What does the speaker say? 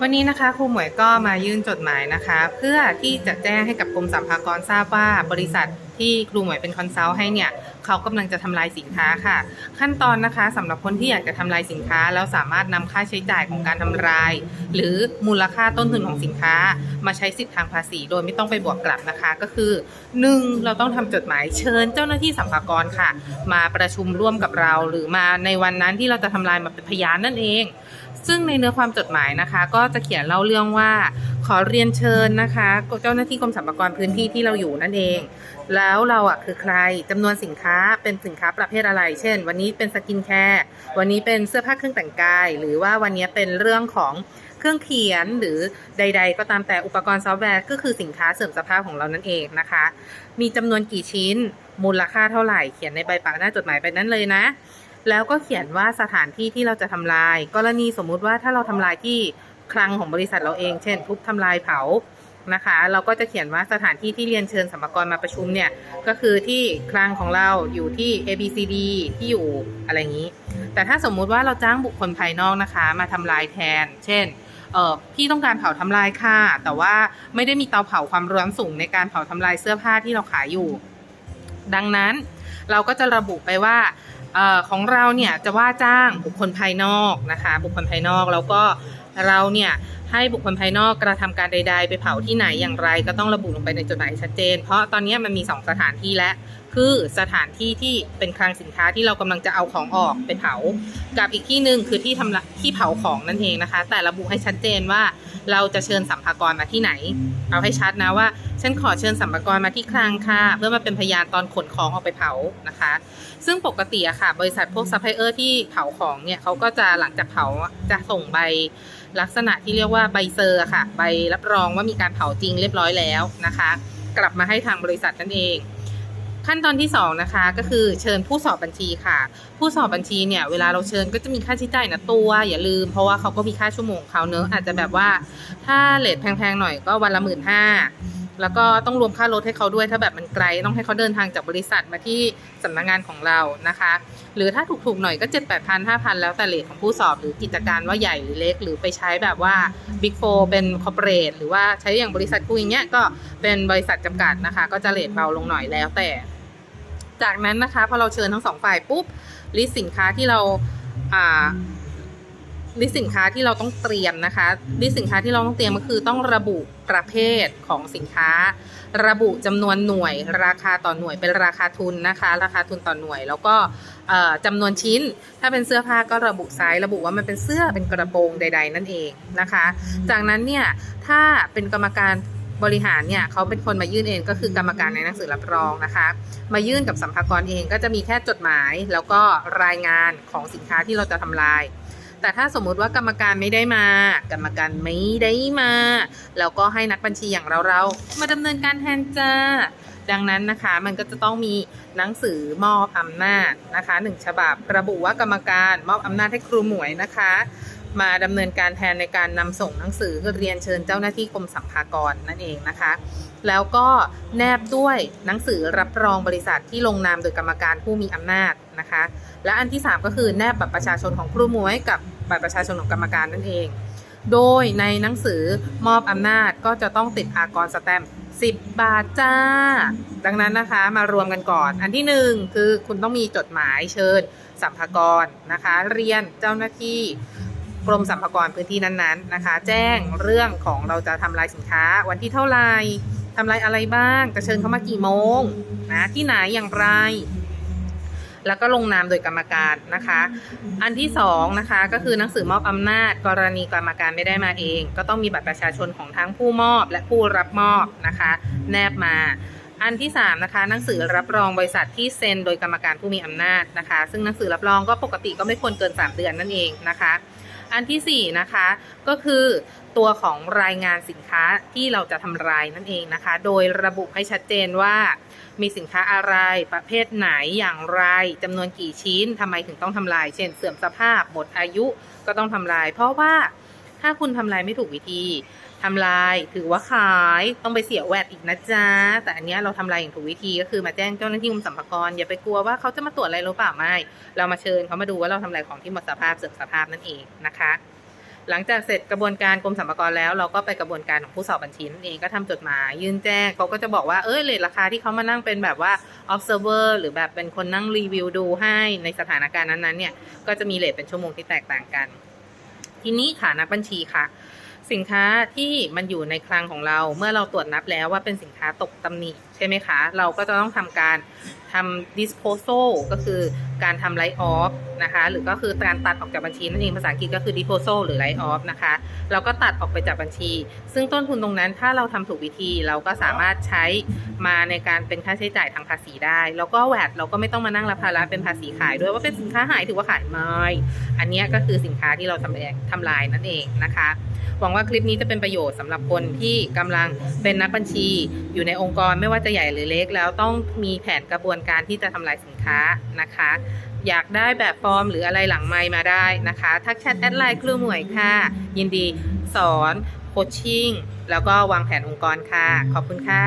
วันนี้นะคะครูหมวยก็มายื่นจดหมายนะคะ เพื่อที่จะแจ้งให้กับกรมสรรพากรทราบว่าบริษัทที่ครูหมวยเป็นคอนซัลท์ให้เนี่ยเขากำลังจะทำลายสินค้าค่ะ ขั้นตอนนะคะสำหรับคนที่อยากจะทำลายสินค้า แล้วสามารถนำค่าใช้จ่ายของการทำลาย หรือมูลค่าต้นทุนของสินค้า มาใช้สิทธิทางภาษี โดยไม่ต้องไปบวกกลับนะคะ ก็คือ 1. เราต้องทำจดหมายเชิญเจ้าหน้าที่สรรพากรค่ะ มาประชุมร่วมกับเรา หรือมาในวันนั้นที่เราจะทำลายมาเป็นพยานนั่นเอง ซึ่งในเนื้อความจดหมายนะคะ ก็จะเขียนเล่าเรื่องว่าขอเรียนเชิญนะคะเจ้าหน้าที่กรมสรรพากรพื้นที่ที่เราอยู่นั่นเอง แล้วเราอะคือใครจำนวนสินค้าเป็นสินค้าประเภทอะไร เช่น วันนี้เป็นสกินแคร์วันนี้เป็นเสื้อผ้าเครื่องแต่งกาย หรือว่าวันนี้เป็นเรื่องของเครื่องเขียนหรือใด ๆ ก็ตามแต่อุปกรณ์ซอฟต์แวร์ก็คือสินค้าเสริมสภาพของเรานั่นเองนะคะ มีจำนวนกี่ชิ้น มูลค่าเท่าไหร่ เขียนในใบปากหน้าจดหมายไปนั้นเลยนะ แล้วก็เขียนว่าสถานที่ที่เราจะทำลาย กรณีสมมุติว่าถ้าเราทำลายที่คลังของบริษัทเราเอง เช่น ทุบทำลายเผานะคะ เราก็จะเขียนว่าสถานที่ที่เรียนเชิญสัมภากรมาประชุมเนี่ย ก็คือที่คลังของเราอยู่ที่ A B C D ที่อยู่อะไรอย่างนี้ แต่ถ้าสมมุติว่าเราจ้างบุคคลภายนอกนะคะ มาทำลายแทน เช่นเออพี่ต้องการเผาทำลายค่ะ แต่ว่าไม่ได้มีเตาเผาความร้อนสูงในการเผาทำลายเสื้อผ้าที่เราขายอยู่ ดังนั้นเราก็จะระบุไปว่า ออของเราเนี่ยจะว่าจ้างบุคคลภายนอกนะคะ บุคคลภายนอกแล้วก็เราเนี่ยให้บุคคลภายนอกกระทำการใด ๆ ไปเผาที่ไหนอย่างไร ก็ต้องระบุลงไปในจดหมายชัดเจน เพราะตอนนี้มันมี 2 สถานที่และ คือสถานที่ที่เป็นคลังสินค้าที่เรากำลังจะเอาของออกไปเผา กับอีกที่หนึ่งคือที่ทำที่เผาของนั่นเองนะคะ แต่ระบุให้ชัดเจนว่าเราจะเชิญสัมภากรมาที่ไหน เอาให้ชัดนะว่า ฉันขอเชิญสัมภากรมาที่คลังค่ะ เพื่อมาเป็นพยานตอนขนของออกไปเผานะคะ ซึ่งปกติอะค่ะ บริษัทพวกซัพพลายเออร์ที่เผาของเนี่ยเขาก็จะหลังจากเผาจะส่งใบลักษณะที่เรียกว่าใบเซอร์ค่ะ ใบรับรองว่ามีการเผาจริงเรียบร้อยแล้วนะคะ กลับมาให้ทางบริษัทนั่นเอง ขั้นตอนที่2นะคะก็คือเชิญผู้สอบบัญชีค่ะ ผู้สอบบัญชีเนี่ยเวลาเราเชิญก็จะมีค่าใช้จ่ายนะตัว อย่าลืมเพราะว่าเขาก็มีค่าชั่วโมงเขาเนอะอาจจะแบบว่าถ้าเลทแพงๆหน่อยก็วันละหมื่นห้า แล้วก็ต้องรวมค่ารถให้เขาด้วยถ้าแบบมันไกลต้องให้เขาเดินทางจากบริษัทมาที่สำนักงานของเรานะคะ หรือถ้าถูกๆหน่อยก็เจ็ดแปดพันห้าพันแล้วแต่เลทของผู้สอบหรือกิจการว่าใหญ่หรือเล็ก หรือไปใช้แบบว่า Big 4เป็นคอร์เปอเรทหรือว่าใช้อย่างบริษัทกูอย่างเงี้ยก็เป็นบริษัทจำกัดนะคะ ก็จะเลทเบาลงหน่อยแล้วแต่ จากนั้นนะคะพอเราเชิญทั้งสองฝ่ายปุ๊บลิสต์สินค้าที่เราอ่า ลิสต์สินค้าที่เราต้องเตรียมนะคะลิสต์สินค้าที่เราต้องเตรียมก็คือต้องระบุประเภทของสินค้า ระบุจำนวนหน่วย ราคาต่อหน่วยเป็นราคาทุนนะคะ ราคาทุนต่อหน่วย แล้วก็เอ่อจำนวนชิ้น ถ้าเป็นเสื้อผ้าก็ระบุไซส์ระบุว่ามันเป็นเสื้อเป็นกระโปรงใด ๆ นั่นเองนะคะ จากนั้นเนี่ยถ้าเป็นกรรมการบริหารเนี่ยเขาเป็นคนมายื่นเองก็คือกรรมการในหนังสือรับรองนะคะ มายื่นกับสัมภากรเองก็จะมีแค่จดหมาย แล้วก็รายงานของสินค้าที่เราจะทำลาย แต่ถ้าสมมุติว่ากรรมการไม่ได้มา กรรมการไม่ได้มาแล้วก็ให้นักบัญชีอย่างเราๆมาดำเนินการแทนจ้า ดังนั้นนะคะมันก็จะต้องมีหนังสือมอบอำนาจนะคะหนึ่งฉบับระบุว่ากรรมการมอบอำนาจให้ครูหมวยนะคะ มาดำเนินการแทนในการนำส่งหนังสือเรียนเชิญเจ้าหน้าที่กรมสรรพากรนั่นเองนะคะแล้วก็แนบด้วยหนังสือรับรองบริษัทที่ลงนามโดยกรรมการผู้มีอำนาจนะคะ และอันที่ 3 ก็คือแนบบัตรประชาชนของครูหมวยกับ บัตรประชาชนของกรรมการนั่นเอง โดยในหนังสือมอบอำนาจก็จะต้องติดอากรสแตมป์10 บาทจ้า ดังนั้นนะคะมารวมกันก่อน อันที่ 1 คือคุณต้องมีจดหมายเชิญสัมภากรนะคะ เรียนเจ้าหน้าที่กรมสรรพากรพื้นที่นั้นๆนะคะ แจ้งเรื่องของเราจะทำลายสินค้า วันที่เท่าไหร่ทำลายอะไรบ้างจะเชิญเขามากี่โมงนะที่ไหนอย่างไร แล้วก็ลงนามโดยกรรมการนะคะ อันที่สองนะคะก็คือหนังสือมอบอำนาจ กรณีกรรมการไม่ได้มาเอง ก็ต้องมีบัตรประชาชนของทั้งผู้มอบและผู้รับมอบนะคะ แนบมาอันที่3นะคะหนังสือรับรองบริษัทที่เซ็นโดยกรรมการผู้มีอำนาจนะคะ ซึ่งหนังสือรับรองก็ปกติก็ไม่ควรเกิน 3 เดือนนั่นเองนะคะ อันที่ 4 นะคะ ก็คือตัวของรายงานสินค้าที่เราจะทำลายนั่นเองนะคะ โดยระบุให้ชัดเจนว่ามีสินค้าอะไรประเภทไหนอย่างไรจำนวนกี่ชิ้นทำไมถึงต้องทำลาย เช่น เสื่อมสภาพหมดอายุก็ต้องทำลาย เพราะว่า ถ้าคุณทำลายไม่ถูกวิธีทำลายถือว่าขายต้องไปเสียแวดอีกนะจ๊ะ แต่อันนี้เราทำลายอย่างถูกวิธีก็คือมาแจ้งเจ้าหน้าที่กรมสรรพากรอย่าไปกลัวว่าเขาจะมาตรวจอะไรหรือเปล่าไม่เรามาเชิญเขามาดูว่าเราทำลายของที่หมดสภาพเสื่อมสภาพนั่นเองนะคะ หลังจากเสร็จกระบวนการกรมสรรพากรแล้ว เราก็ไปกระบวนการของผู้สอบบัญชีนั่นเองก็ทำจดหมายยื่นแจ้งเขาก็จะบอกว่าเอ้ยเลทราคาที่เขามานั่งเป็นแบบว่า observer หรือแบบเป็นคนนั่งรีวิวดูให้ในสถานการณ์นั้นๆเนี่ยก็จะมีเลทเป็นชั่วโมงที่แตกต่างกัน ทีนี้ค่ะนักบัญชีค่ะ สินค้าที่มันอยู่ในคลังของเรา เมื่อเราตรวจนับแล้วว่าเป็นสินค้าตกตำหนิใช่ไหมคะ เราก็จะต้องทำการ ทำ disposal ก็คือการทำ write off นะคะ หรือก็คือการตัดออกจากบัญชีนั่นเองภาษาอังกฤษก็คือ disposal หรือ write off นะคะ เราก็ตัดออกไปจากบัญชี ซึ่งต้นทุนตรงนั้นถ้าเราทำถูกวิธีเราก็สามารถใช้มาในการเป็นค่าใช้จ่ายทางภาษีได้ แล้วก็แวดเราก็ไม่ต้องมานั่งรับภาระเป็นภาษีขายด้วยว่าเป็นสินค้าหายถือว่าขายไม่อันนี้ก็คือสินค้าที่เราทำแทำลายนั่นเองนะคะหวังว่าคลิปนี้จะเป็นประโยชน์สำหรับคนที่กำลังเป็นนักบัญชี อยู่ในองค์กรไม่ว่าจะใหญ่หรือเล็ก แล้วต้องมีแผนกระบวนการที่จะทำลายสินค้านะคะ อยากได้แบบฟอร์มหรืออะไรหลังไมมาได้นะคะ ทักแชทแอดไลน์ครูหมวยค่ะ ยินดีสอนโคชชิ่งแล้วก็วางแผนองค์กรค่ะ ขอบคุณค่ะ